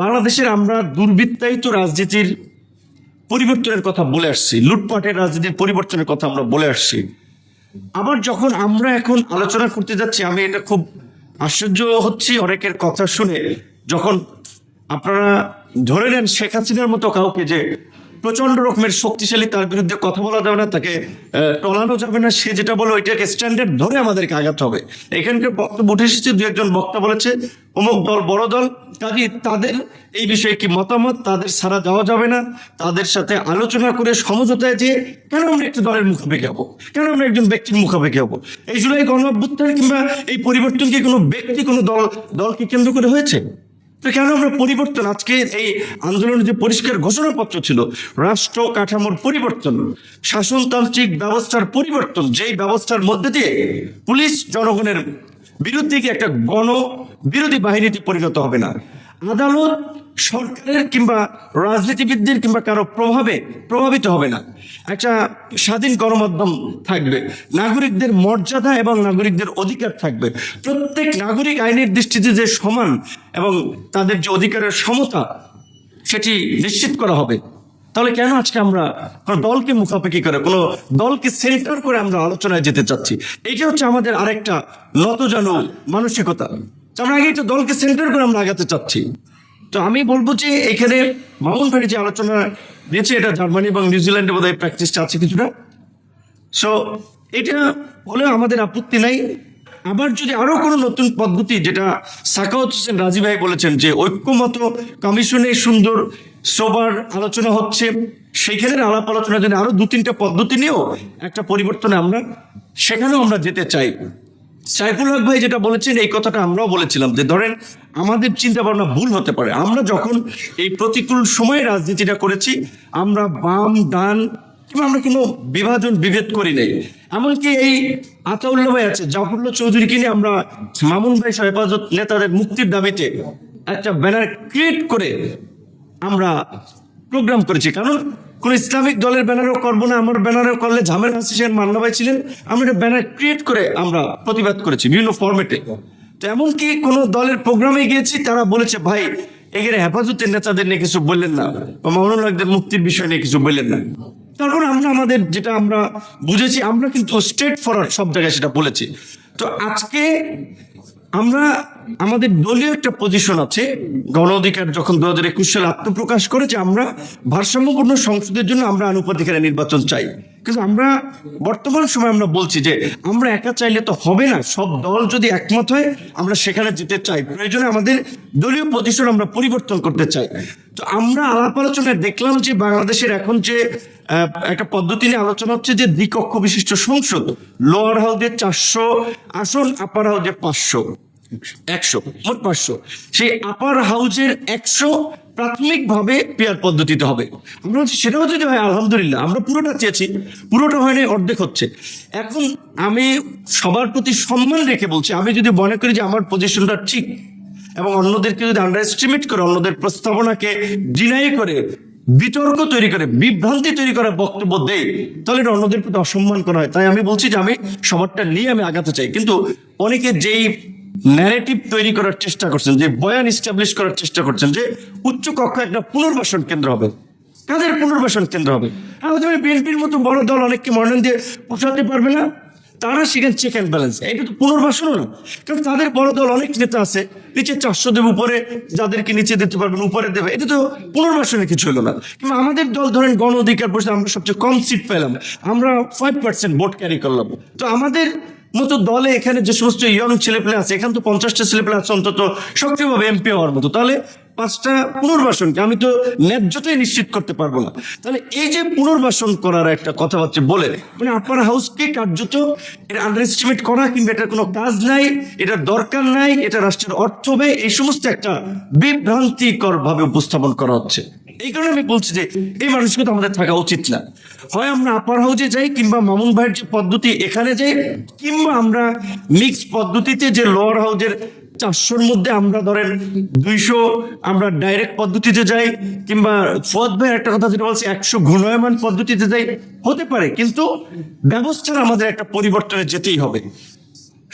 বাংলাদেশের আমরা দুর্বৃত্তায়িত রাজনীতির পরিবর্তনের কথা বলে আসছি, লুটপাটের রাজনীতির পরিবর্তনের কথা আমরা বলে আসছি। আবার যখন আমরা এখন আলোচনা করতে যাচ্ছি, আমি এটা খুব আশ্চর্য হচ্ছি অনেকের কথা শুনে। যখন আপনারা ধরে নেন শেখ হাসিনার মতো কাউকে যে প্রচণ্ড রকমের শক্তিশালী তার বিরুদ্ধে কথা বলা যাবে না, তাকে টলানো যাবে না, সে যেটা বলে ওইটাকে স্ট্যান্ডার্ড ধরে আমাদেরকে আগাতে হবে। এখানকার বক্তব্য উঠে এসেছে, দু একজন বক্তা বলেছে, অমুক দল বড় দল কাজে তাদের এই বিষয়ে কি মতামত? তাদের ছাড়া যাওয়া যাবে না? তাদের সাথে আলোচনা করে সমঝোতায় যে কেন আমরা একটা দলের মুখাপেক্ষি হব? কেন আমরা একজন ব্যক্তির মুখাপেক্ষি হব? এই জুলাই গণ অভ্যুত্থান কিংবা এই পরিবর্তন কি কোনো ব্যক্তি, কোনো দল, দলকে কেন্দ্র করে হয়েছে? তো কেন আমরা পরিবর্তন? আজকে এই আন্দোলনের যে পরিষ্কার ঘোষণাপত্র ছিল, রাষ্ট্র কাঠামোর পরিবর্তন, শাসনতান্ত্রিক ব্যবস্থার পরিবর্তন, যেই ব্যবস্থার মধ্যে দিয়ে পুলিশ জনগণের বিরুদ্ধে কি একটা গণ বিরোধী বাহিনীতে পরিণত হবে না? আদালত সরকারের কিংবা রাজনীতিবিদদের কিংবা কারও প্রভাবে প্রভাবিত হবে না। একটা স্বাধীন গণমাধ্যম থাকবে, নাগরিকদের মর্যাদা এবং নাগরিকদের অধিকার থাকবে। প্রত্যেক নাগরিক আইনের দৃষ্টিতে যে সমান এবং তাদের যে অধিকারের সমতা, সেটি নিশ্চিত করা হবে। তাহলে কেন আজকে আমরা দলকে মুখাপেক্ষি করে, কোনো দলকে সেন্টার করে আমরা আলোচনায় যেতে চাচ্ছি। এটা হচ্ছে আমাদের আরেকটা নতজানু মানসিকতা। তো আমরা আগে একটা দলকে সেন্টার করে আমরা আগাতে চাচ্ছি। তো আমি বলব যে এখানে মামুন ভাই যে আলোচনা দিয়েছে এটা জার্মানি এবং নিউজিল্যান্ডে বোধহয় প্র্যাকটিসটা আছে কিছুটা। সো এটা হলেও আমাদের আপত্তি নাই। আবার যদি আরও কোনো নতুন পদ্ধতি, যেটা সাকাউত হোসেন রাজি ভাই বলেছেন যে ঐক্যমত কমিশনে সুন্দর সোবার আলোচনা হচ্ছে, সেইখানে আলাপ আলোচনা জন্য আরও দু তিনটা পদ্ধতি নিয়েও একটা পরিবর্তনে আমরা, সেখানেও আমরা যেতে চাই। সাইফুল হক ভাই যেটা বলেছেন, এই কথাটা আমরাও বলেছিলাম যে, ধরেন আমাদের চিন্তা ভাবনা ভুল হতে পারে। আমরা যখন এই প্রতিকূল সময়ে রাজনীতিটা করেছি, আমরা বাম, ডান, কিংবা আমরা কোনো বিভাজন, বিভেদ করি নাই। এমনকি এই আতাউল্লাহ ভাই আছে, জাফরুল্লাহ চৌধুরীকে নিয়ে আমরা মামুন ভাই সহ হেফাজত নেতাদের মুক্তির দাবিতে একটা ব্যানার ক্রিয়েট করে আমরা প্রোগ্রাম করেছি। কারণ কোন ইসলামিক দলের ব্যানারও করব না, আমার ব্যানারও করলে ঝামেলা হাসিসেন মান্না ভাই ছিলেন। আমরা একটা ব্যানার ক্রিয়েট করে আমরা প্রতিবাদ করেছি বিভিন্ন ফরম্যাটে তো এমনকি কোনো দলের প্রোগ্রামে গিয়েছি, তারা বলেছে, ভাই, এখানে হেফাজতের নেতাদের নিয়ে কিছু বললেন না বা মামুনুল মুক্তির বিষয় নিয়ে কিছু বললেন না। তারপর আমরা আমাদের যেটা আমরা বুঝেছি, আমরা কিন্তু স্ট্রেট ফরওয়ার্ড সব জায়গায় সেটা বলেছি। তো আজকে আমরা আমাদের দলীয় একটা পজিশন আছে, গণ অধিকার যখন দু হাজার একুশ সালে আত্মপ্রকাশ করে যে আমরা ভারসাম্যপূর্ণ সংসদের জন্য আমরা আনুপাতিকের নির্বাচন চাই। কিন্তু আমরা বর্তমান সময় আমরা বলছি যে আমরা একা চাইলে তো হবে না, সব দল যদি একমত হয়, আমরা সেখানে যেতে চাই। প্রয়োজনে আমাদের দলীয় পজিশন আমরা পরিবর্তন করতে চাই। তো আমরা আলাপ আলোচনায় দেখলাম যে বাংলাদেশের এখন যে একটা পদ্ধতি নিয়ে আলোচনা হচ্ছে যে দ্বিকক্ষ বিশিষ্ট সংসদ, লোয়ার হাউসে চারশো আসন, আপার হাউসে পাঁচশো। একশো, মোট পাঁচশো। সেই আপার হাউসের একশো পেয়ার পদ্ধতিতে হবে। আমরা সেটাও যদি হয়, আলহামদুলিল্লাহ, আমরা পুরোটা চেয়েছি, পুরোটা অর্ধেক হচ্ছে। এখন আমি সবার প্রতি সম্মান রেখে বলছি, আমি যদি মনে করি যে আমার পজিশনটা ঠিক, এবং অন্যদেরকে যদি আন্ডার এস্টিমেট করে, অন্যদের প্রস্তাবনাকে ডিনাই করে, বিতর্ক তৈরি করে, বিভ্রান্তি তৈরি করে বক্তব্য দেয় তাহলে এটা অন্যদের প্রতি অসম্মান করা হয়। তাই আমি বলছি যে আমি সবারটা নিয়ে আমি আগাতে চাই। কিন্তু অনেকে যেই ন্যারেটিভ তৈরি করার চেষ্টা করছেন, যে বয়ান ইস্টাবলিশ করার চেষ্টা করছেন, যে উচ্চ কক্ষ একটা পুনর্বাসন কেন্দ্র হবে। কাদের পুনর্বাসন কেন্দ্র হবে? আমাদের বিএনপির মতো বড় দল অনেককে মনোনয়ন দিয়ে পোষাতে পারবে না। তারা সেখানে চেক অ্যান্ড ব্যালেন্স এটা তো পুনর্বাসনও না। কারণ তাদের বড় দল অনেক নেতা আছে, নিচে চারশো দেবে, উপরে যাদেরকে নিচে দিতে পারবেন, উপরে দেবে। এটা তো পুনর্বাসনে কিছু হলো না। কিংবা আমাদের দল ধরেন গণ অধিকার পরিষদ আমরা সবচেয়ে কম সিট পেলাম। আমরা ফাইভ পার্সেন্ট ভোট ক্যারি করলাম। তো আমাদের মতো দলে এখানে যে সমস্ত ইয়ং ছেলেপেলে আছে, এখানে তো পঞ্চাশটা ছেলেপেলে আছে, অন্তত সক্রিয়ভাবে এমপি হওয়ার মতো। তাহলে পাঁচটা পুনর্বাসনকে আমি তো ন্যায্যতাই নিশ্চিত করতে পারব না। তাহলে এই যে পুনর্বাসন করার একটা কথাবার্তা বলে মানে আপনার হাউসকে কার্যত এটা আন্ডার এস্টিমেট করা কিংবা এটার কোনো কাজ নাই এটা দরকার নাই, এটা রাষ্ট্রের অর্থ হবে, এই সমস্ত একটা বিভ্রান্তিকর ভাবে উপস্থাপন করা হচ্ছে। এই কারণে আমি বলছি যে এই মানসিকতা আমাদের থাকা উচিত না। হয় আমরা আপার হাউজে যাই কিংবা মামুন ভাইয়ের যে পদ্ধতি এখানে যাই, কিংবা আমরা মিক্স পদ্ধতিতে যে লোয়ার হাউজের চারশোর মধ্যে আমরা ধরেন দুইশো, আমরা ডাইরেক্ট পদ্ধতিতে যাই, কিংবা ফুয়াদ ভাই একটা কথা যেটা বলছে, একশো ঘূর্ণয়মান পদ্ধতিতে যাই, হতে পারে, কিন্তু ব্যবস্থার আমাদের একটা পরিবর্তনে যেতেই হবে।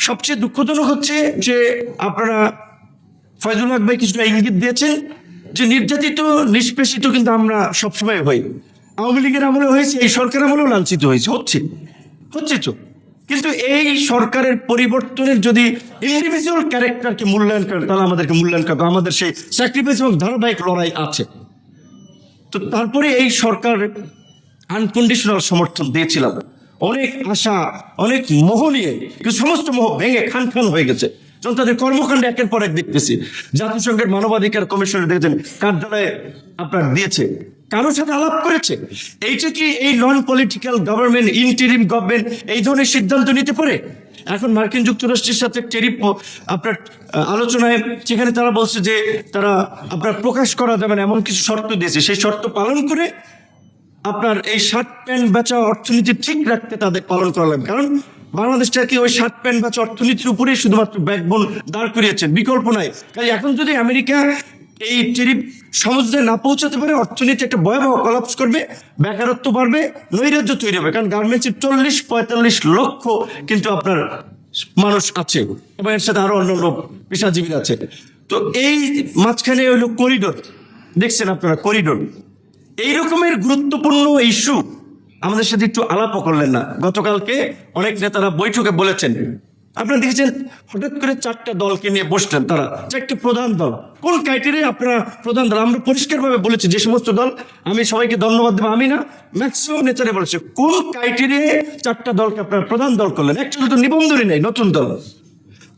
সবচেয়ে দুঃখজনক হচ্ছে যে আপনারা ফয়জুল হক ভাই কিছুটা ইঙ্গিত দিয়েছেন যে নির্যাতিত, নিষ্পেষিত কিন্তু আমরা সবসময় হই। আওয়ামী লীগের আমলে হয়েছে, এই সরকার আমলেও লাঞ্ছিত হয়েছে। হচ্ছে। হচ্ছে তো। কিন্তু এই সরকারের পরিবর্তনের যদি ইন্ডিভিজুয়াল ক্যারেক্টারকে মূল্যায়ন করেন, তাহলে আমাদেরকে মূল্যায়ন করবে। আমাদের সেই স্যাক্রিফাইস এবং ধারাবাহিক লড়াই আছে। তো তারপরে এই সরকার আনকন্ডিশনাল সমর্থন দিয়েছিলাম অনেক আশা, অনেক মোহ নিয়ে, কিন্তু সমস্ত মোহ ভেঙে খান খান হয়ে গেছে। যখন তাদের কর্মকাণ্ড একের পর এক দেখতেছি। জাতিসংঘের মানবাধিকার কমিশনে দেখেছেন, কার্যালয়ে আপনার দিয়েছে, কারোর সাথে আলাপ করেছে? এইটা কি এই non political government interim government এই ধরনের সিদ্ধান্ত নিতে পারে? এখন মার্কিন যুক্তরাষ্ট্রের সাথে টেরিপ আপনার আলোচনায় যেখানে তারা বলছে যে তারা আপনার প্রকাশ করা যাবে না, এমন কিছু শর্ত দিয়েছে। সেই শর্ত পালন করে আপনার এই শার্ট প্যান্ট বেচা অর্থনীতি ঠিক রাখতে তাদের পালন করা লাগবে। কারণ বাংলাদেশটাকে ওই শার্ট প্যান্ট বা অর্থনীতির উপরেই শুধুমাত্র ব্যাকবোন দাঁড় করিয়েছেন, বিকল্প নাই। তাই এখন যদি আমেরিকা এই টেরিফ সমুদ্রে না পৌঁছাতে পারে, অর্থনীতি একটা ভয়াবহ কলাপস করবে, বেকারত্ব বাড়বে, নৈরাজ্য তৈরি হবে। কারণ গার্মেন্টসের চল্লিশ, পঁয়তাল্লিশ লক্ষ কিন্তু আপনার মানুষ আছে এবং এর সাথে আরও অন্য লোক পেশাজীবী আছে। তো এই মাঝখানে হলো করিডোর দেখছেন আপনারা করিডোর এই রকমের গুরুত্বপূর্ণ ইস্যু আমাদের সাথে একটু আলাপও করলেন না। গতকালকে অনেক নেতারা বৈঠকে বলেছেন আপনারা দেখেছেন, হঠাৎ করে চারটা দলকে নিয়ে বসলেন তারা। চারটি প্রধান দল। কোন ক্রাইটেরিয়া আপনারা প্রধান দল? আমরা পরিষ্কারভাবে বলেছি, যে সমস্ত দল, আমি সবাইকে ধন্যবাদ দেবো, আমি না ম্যাক্সিমাম নেতারে বলেছে, কোন ক্রাইটেরিয়া চারটা দলকে আপনারা প্রধান দল করলেন? একটা তো নিবন্ধনই নেই, নতুন দল।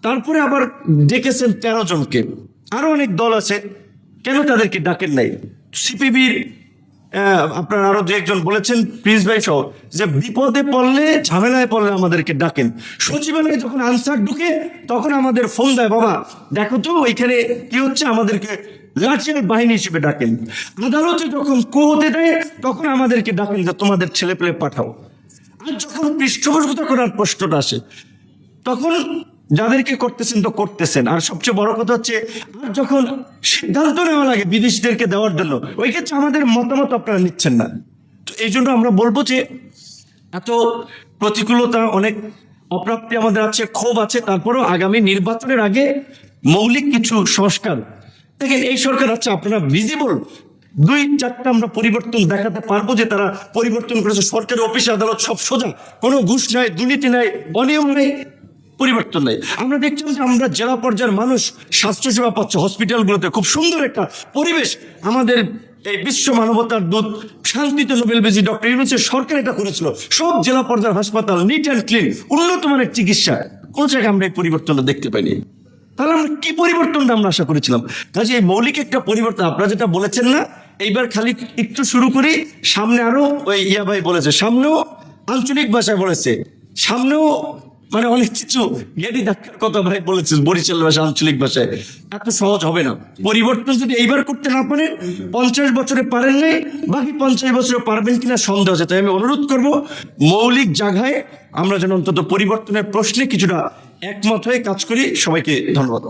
তারপরে আবার ডেকেছেন তেরো জনকে। আরও অনেক দল আছে, কেন তাদেরকে ডাকেন নাই? সিপিবির আপনার আরও দু একজন বলেছেন, প্রিন্স ভাই সহ, যে বিপদে পড়লে, ঝামেলায় পড়লে আমাদেরকে ডাকেন। সচিবালয়ে যখন আনসার ঢুকে, তখন আমাদের ফোন দেয়, বাবা, দেখো তো ওইখানে কি হচ্ছে? আমাদেরকে লাঠিয়াল বাহিনী হিসেবে ডাকেন। আদালতে যখন কোহতে দেয়, তখন আমাদেরকে ডাকেন যে, তোমাদের ছেলে পেলে পাঠাও। আর যখন পৃষ্ঠপোষকতা করার প্রশ্নটা আসে, তখন যাদেরকে করতেছেন তো করতেছেন। আর সবচেয়ে বড় কথা হচ্ছে, আর যখন সিদ্ধান্ত নেওয়া লাগে বিদেশিদেরকে দেওয়ার জন্য, ওই ক্ষেত্রে আমাদের মতামত আপনারা নিচ্ছেন না। তো এই জন্য আমরা বলব যে, এত প্রতিকূলতা, অনেক অপ্রাপ্তি আমাদের আছে, ক্ষোভ আছে, তারপরেও আগামী নির্বাচনের আগে মৌলিক কিছু সংস্কার। দেখেন, এই সরকার আছে আপনারা ভিজিবল দুই চারটা আমরা পরিবর্তন দেখাতে পারব যে তারা পরিবর্তন করেছে। সরকারি অফিস, আদালত সব সোজা। কোনো ঘুষ নাই, দুর্নীতি নাই, অনিয়ম নাই। পরিবর্তন নাই। আমরা দেখছিলাম যে আমরা জেলা পর্যায়ের মানুষ স্বাস্থ্যসেবা পাচ্ছে হসপিটালগুলোতে। খুব সুন্দর একটা পরিবেশ আমাদের এই বিশ্ব মানবতার দূত শান্তিতে নোবেল বেজি ডক্টর ইউনুসের সরকার এটা করেছিল। সব জেলা পর্যায়ের হাসপাতাল নিট অ্যান্ড ক্লিন, উন্নত মানের চিকিৎসা। কোন জায়গায় আমরা এই পরিবর্তনটা দেখতে পাইনি। তাহলে আমরা কি পরিবর্তনটা আমরা আশা করেছিলাম? কাজে এই মৌলিক একটা পরিবর্তন, আপনারা যেটা বলেছেন না, এইবার খালি একটু শুরু করি। সামনে আরও ওই ইয়া ভাই বলেছে, সামনেও আঞ্চলিক ভাষায় বলেছে, সামনেও মানে অনেক কিছু জ্ঞানী ডাক্তার কথা ভাই বলেছে বরিশাল ভাষা, আঞ্চলিক ভাষায়। এত সহজ হবে না। পরিবর্তন যদি এইবার করতে না পারেন, পঞ্চাশ বছরে পারেন নাই, বাকি পঞ্চাশ বছরে পারবেন কিনা সন্দেহ আছে। তাই আমি অনুরোধ করব, মৌলিক জায়গায় আমরা যেন অন্তত পরিবর্তনের প্রশ্নে কিছুটা একমত হয়ে কাজ করি। সবাইকে ধন্যবাদ।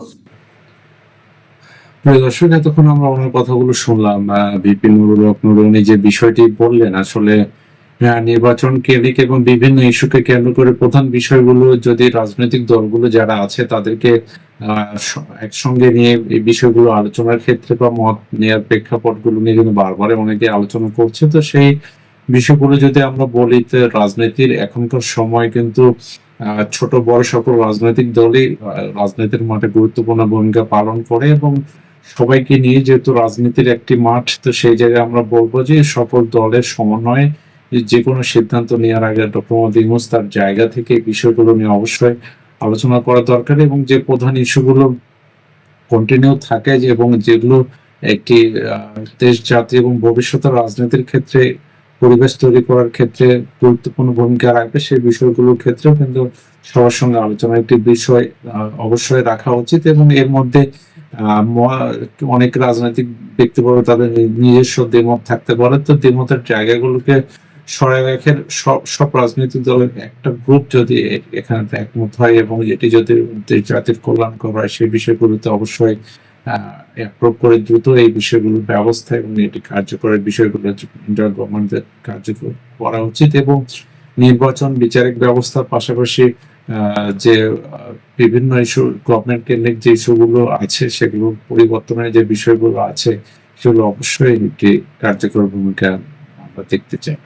দর্শক, এতক্ষণ আমরা ওনার কথাগুলো শুনলাম। বিপিন নুরুল যে বিষয়টি বললেন, আসলে নির্বাচন কেন্দ্রিক এবং বিভিন্ন ইস্যুকে কেন্দ্র করে প্রধান বিষয়গুলো, যদি রাজনৈতিক দলগুলো যারা আছে তাদেরকে একসঙ্গে নিয়ে এই বিষয়গুলো আলোচনার ক্ষেত্রে বা মত নেওয়ার প্রেক্ষাপটগুলো নিয়ে কিন্তু বারবার অনেকে আলোচনা করছে। তো সেই বিষয়গুলো যদি আমরা বলি, তো রাজনীতির এখনকার সময় কিন্তু ছোট বড় সকল রাজনৈতিক দলই রাজনীতির মাঠে গুরুত্বপূর্ণ ভূমিকা পালন করে এবং সবাইকে নিয়ে যেহেতু রাজনীতির একটি মাঠ, তো সেই জায়গায় আমরা বলব যে সকল দলের সমন্বয়ে যে কোনো সিদ্ধান্ত নেওয়ার আগে ডক্টর মোহাম্মদ ইউনূস তার জায়গা থেকে বিষয়গুলো নিয়ে অবশ্যই আলোচনা করা দরকার এবং যে প্রধান ইস্যুগুলো কন্টিনিউ থাকে এবং যেগুলো একটি দেশ, জাতি এবং ভবিষ্যতের রাজনীতির ক্ষেত্রে, পরিবেশ তৈরি করার ক্ষেত্রে গুরুত্বপূর্ণ ভূমিকা রাখবে, সেই বিষয়গুলোর ক্ষেত্রেও কিন্তু সবার সঙ্গে আলোচনা একটি বিষয় অবশ্যই রাখা উচিত এবং এর মধ্যে অনেক রাজনৈতিক ব্যক্তিবর্গ তাদের নিজস্ব দ্বিমত থাকতে পারে। তো দ্বিমতের জায়গাগুলোকে রেখে সব সব রাজনৈতিক দলের একটা গ্রুপ যদি এখানে একমত হয় এবং এটি যদি জাতির কল্যাণকর হয়, সেই বিষয়গুলোতে অবশ্যই অ্যাপ্রুভ করে দ্রুত এই বিষয়গুলোর ব্যবস্থা এবং এটি কার্যকরের বিষয়গুলো ইন্টার গভর্নমেন্টের কার্যকর করা উচিত এবং নির্বাচন বিচারিক ব্যবস্থার পাশাপাশি যে বিভিন্ন ইস্যু গভর্নমেন্ট কেন্দ্রিক যে ইস্যুগুলো আছে সেগুলো পরিবর্তনের যে বিষয়গুলো আছে, সেগুলো অবশ্যই একটি কার্যকর ভূমিকা আমরা দেখতে চাই।